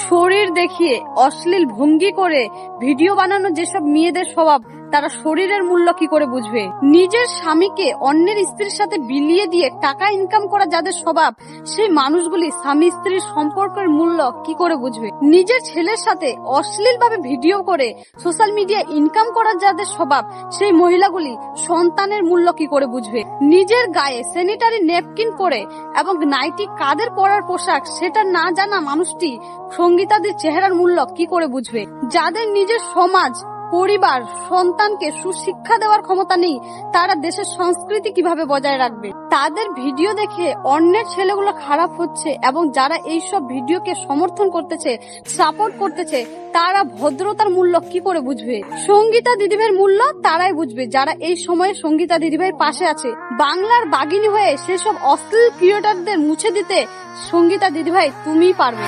শরীর দেখিয়ে অশ্লীল ভঙ্গি করে ভিডিও বানানো যেসব মেয়েদের স্বভাব তারা শরীরের মূল্য কি করে বুঝবে? নিজের স্বামীকে অন্যের স্ত্রীর সাথে বিলিয়ে দিয়ে টাকা ইনকাম করা যাদের স্বভাব, সেই মানুষগুলি স্বামী স্ত্রীর সম্পর্কের মূল্য কি করে বুঝবে? নিজের ছেলের সাথে অশ্লীল ভাবে ভিডিও করে সোশ্যাল মিডিয়া ইনকাম করার যাদের স্বভাব, সেই মহিলাগুলি সন্তানের মূল্য কি করে বুঝবে? নিজের গায়ে স্যানিটারি নেপকিন পরে এবং নাইটি কাদের পরার পোশাক, সেটা না জানা মানুষটি সঙ্গীতাদের চেহারার মূল্য কি করে বুঝবে? যাদের নিজের সমাজ পরিবার, সন্তানকে সুশিক্ষা দেওয়ার ক্ষমতা নেই, তারা দেশের সংস্কৃতি কীভাবে বজায় রাখবে? তাদের ভিডিও দেখে অন্যের ছেলেগুলো খারাপ হচ্ছে এবং যারা এইসব ভিডিওকে সমর্থন করতেছে সাপোর্ট করতেছে, তারা ভদ্রতার মূল্য কি করে বুঝবে? সঙ্গীতা দিদিভাইয়ের মূল্য তারাই বুঝবে, যারা এই সময়ে সঙ্গীতা দিদিভাইয়ের পাশে আছে। বাংলার বাগিনী হয়ে সেসব অশ্লীল ক্রিয়েটারদের মুছে দিতে সঙ্গীতা দিদিভাই তুমিই পারবে।